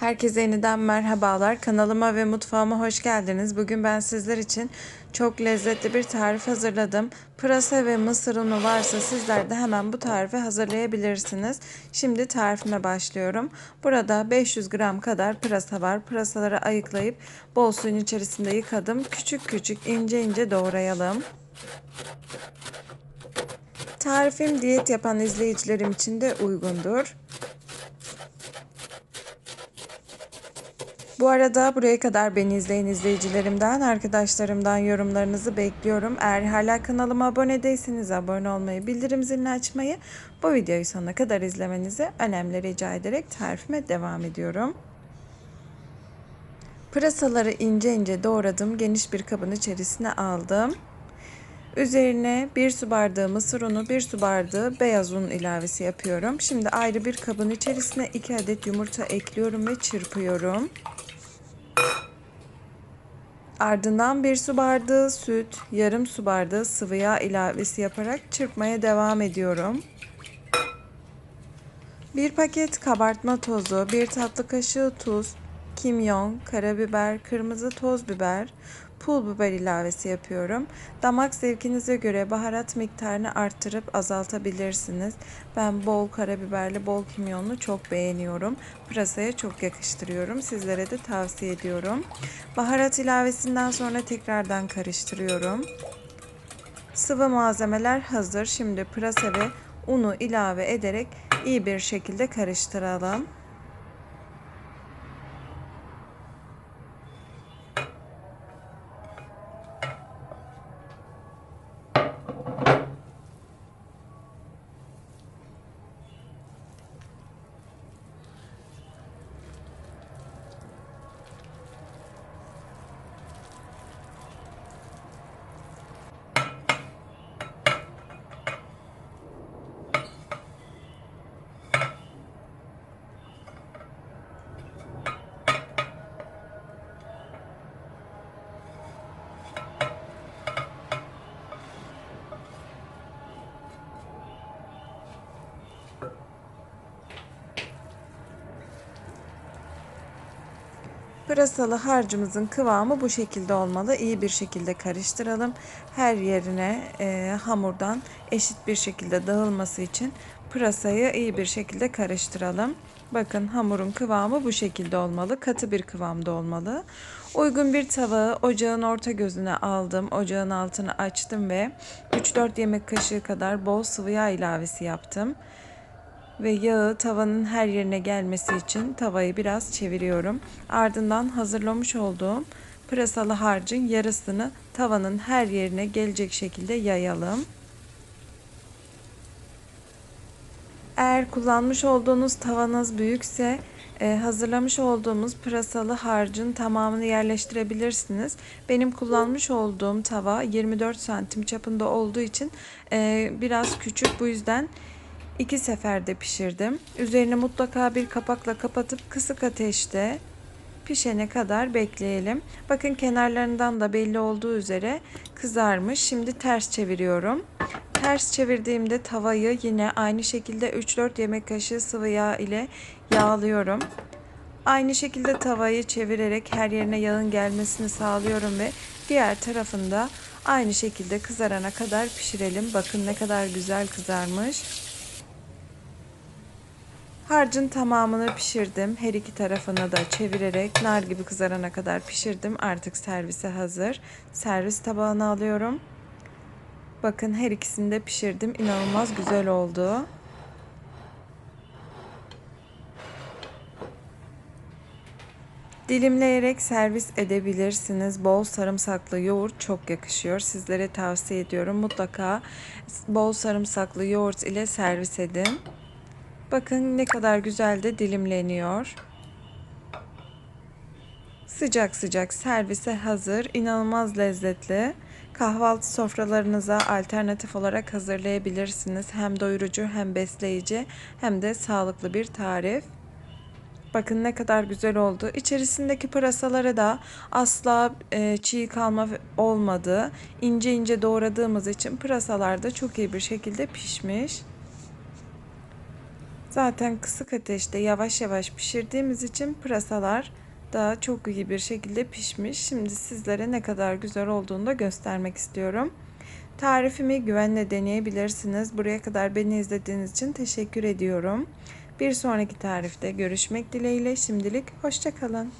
Herkese yeniden merhabalar. Kanalıma ve mutfağıma hoş geldiniz. Bugün ben sizler için çok lezzetli bir tarif hazırladım. Pırasa ve mısır unu varsa sizler de hemen bu tarifi hazırlayabilirsiniz. Şimdi tarifime başlıyorum. Burada 500 gram kadar pırasa var. Pırasaları ayıklayıp bol suyun içerisinde yıkadım. Küçük küçük ince ince doğrayalım. Tarifim diyet yapan izleyicilerim için de uygundur. Bu arada buraya kadar beni izleyen izleyicilerimden, arkadaşlarımdan yorumlarınızı bekliyorum. Eğer hala kanalıma abone değilseniz abone olmayı, bildirim zilini açmayı, bu videoyu sonuna kadar izlemenizi önemli rica ederek tarifime devam ediyorum. Pırasaları ince ince doğradım. Geniş bir kabın içerisine aldım. Üzerine 1 su bardağı mısır unu, 1 su bardağı beyaz un ilavesi yapıyorum. Şimdi ayrı bir kabın içerisine 2 adet yumurta ekliyorum ve çırpıyorum. Ardından bir su bardağı süt, yarım su bardağı sıvı yağ ilavesi yaparak çırpmaya devam ediyorum. Bir paket kabartma tozu, bir tatlı kaşığı tuz, kimyon, karabiber, kırmızı toz biber, pul biber ilavesi yapıyorum. Damak zevkinize göre baharat miktarını arttırıp azaltabilirsiniz. Ben bol karabiberli, bol kimyonlu çok beğeniyorum. Pırasaya çok yakıştırıyorum. Sizlere de tavsiye ediyorum. Baharat ilavesinden sonra tekrardan karıştırıyorum. Sıvı malzemeler hazır. Şimdi pırasa ve unu ilave ederek iyi bir şekilde karıştıralım. Pırasalı harcımızın kıvamı bu şekilde olmalı. İyi bir şekilde karıştıralım. Her yerine e, hamurdan eşit bir şekilde dağılması için pırasayı iyi bir şekilde karıştıralım. Bakın hamurun kıvamı bu şekilde olmalı. Katı bir kıvamda olmalı. Uygun bir tavağı ocağın orta gözüne aldım. Ocağın altını açtım ve 3-4 yemek kaşığı kadar bol sıvı yağ ilavesi yaptım ve yağı tavanın her yerine gelmesi için tavayı biraz çeviriyorum. Ardından hazırlamış olduğum pırasalı harcın yarısını tavanın her yerine gelecek şekilde yayalım. Eğer kullanmış olduğunuz tavanız büyükse e, hazırlamış olduğumuz pırasalı harcın tamamını yerleştirebilirsiniz. Benim kullanmış olduğum tava 24 santim çapında olduğu için e, biraz küçük bu yüzden iki seferde pişirdim. Üzerine mutlaka bir kapakla kapatıp kısık ateşte pişene kadar bekleyelim. Bakın kenarlarından da belli olduğu üzere kızarmış. Şimdi ters çeviriyorum. Ters çevirdiğimde tavayı yine aynı şekilde 3-4 yemek kaşığı sıvı yağ ile yağlıyorum. Aynı şekilde tavayı çevirerek her yerine yağın gelmesini sağlıyorum ve diğer tarafında aynı şekilde kızarana kadar pişirelim. Bakın ne kadar güzel kızarmış. Harcın tamamını pişirdim. Her iki tarafını da çevirerek nar gibi kızarana kadar pişirdim. Artık servise hazır. Servis tabağına alıyorum. Bakın her ikisini de pişirdim. İnanılmaz güzel oldu. Dilimleyerek servis edebilirsiniz. Bol sarımsaklı yoğurt çok yakışıyor. Sizlere tavsiye ediyorum. Mutlaka bol sarımsaklı yoğurt ile servis edin. Bakın ne kadar güzel de dilimleniyor. Sıcak sıcak servise hazır. İnanılmaz lezzetli. Kahvaltı sofralarınıza alternatif olarak hazırlayabilirsiniz. Hem doyurucu hem besleyici hem de sağlıklı bir tarif. Bakın ne kadar güzel oldu. İçerisindeki pırasaları da asla e, çiğ kalma olmadı. İnce ince doğradığımız için pırasalar da çok iyi bir şekilde pişmiş. Zaten kısık ateşte yavaş yavaş pişirdiğimiz için pırasalar da çok iyi bir şekilde pişmiş. Şimdi sizlere ne kadar güzel olduğunu da göstermek istiyorum. Tarifimi güvenle deneyebilirsiniz. Buraya kadar beni izlediğiniz için teşekkür ediyorum. Bir sonraki tarifte görüşmek dileğiyle şimdilik hoşçakalın.